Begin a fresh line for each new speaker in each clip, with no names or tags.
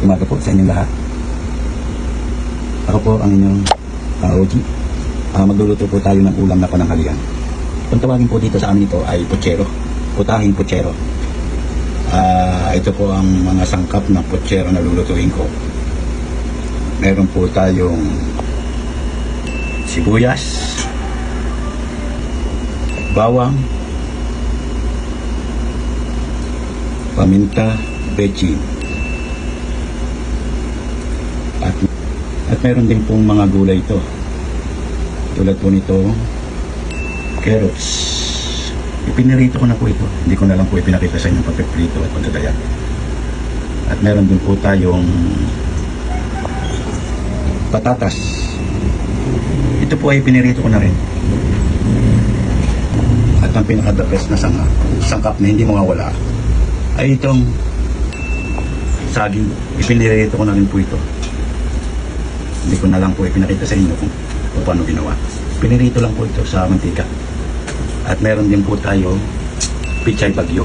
umaga po sa inyong lahat. Ako po ang inyong uh, OG. Ah, magluluto po tayo ng ulam na pananghalian. Kung tawagin po dito sa amin ito ay puchero. Putahing puchero. Ah, ito po ang mga sangkap ng puchero na lulutuin ko. Meron po tayong sibuyas, bawang, paminta, bechin. At, at meron din pong mga gulay ito. Tulad po nito, carrots. Ipinirito ko na po ito. Hindi ko na lang po ipinakita sa inyo pagpiprito at pagdadaya. At meron din po tayong patatas. Ito po ay pinirito ko na rin. At ang pinaka-the best na sangkap, sangkap na hindi mawawala ay itong saging. Ipinirito ko na rin po ito. Hindi ko na lang po ipinakita sa inyo kung, paano ginawa. Pinirito lang po ito sa mantika. At meron din po tayo pichay bagyo.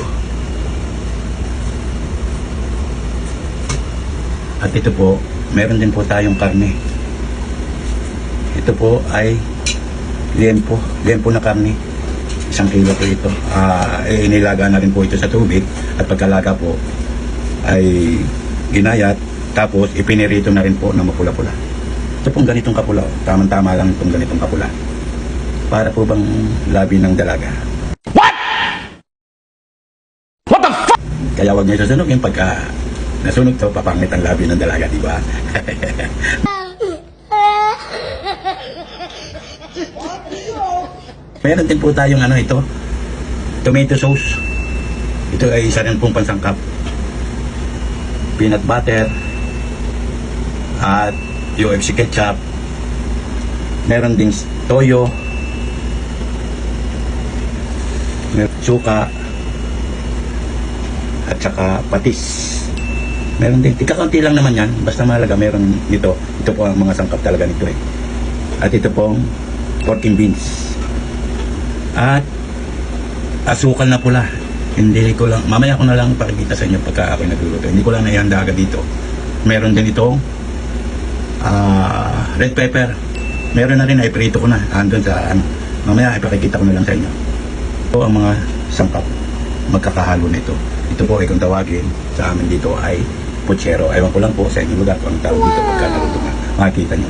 At ito po, meron din po tayong karne. Ito po ay liempo, liempo na karne. Isang kilo po ito. Ah, eh, inilaga na rin po ito sa tubig at pagkalaga po ay ginayat tapos ipinirito na rin po na mapula-pula. Ito pong ganitong kapula, tamang-tama lang itong ganitong kapula. Para po bang labi ng dalaga.
What the fuck?
Kaya wag niyo susunugin pagka nasunog to, papangit ang labi ng dalaga, di ba? Meron din po tayong ano ito, tomato sauce. Ito ay isa rin pong pansangkap. Peanut butter at UFC ketchup. Meron ding toyo. Meron suka at saka patis. Meron din, tika-kaunti lang naman yan. Basta mahalaga, meron nito. Ito po ang mga sangkap talaga nito eh. At ito pong pork beans. At asukal na pula. Hindi ko lang, mamaya ko na lang pakikita sa inyo pagka ako nagluluto. Hindi ko lang naihanda agad dito. Meron din itong ah, red pepper. Meron na rin, ay prito ko na. Andun sa ano. Mamaya ipakikita ko na lang sa inyo. Ito ang mga sangkap magkakahalo nito. Ito po ay kung tawagin sa amin dito ay puchero. Ewan ko lang po sa inyong lugar kung ang tawag dito pagka naluto na. Makikita nyo.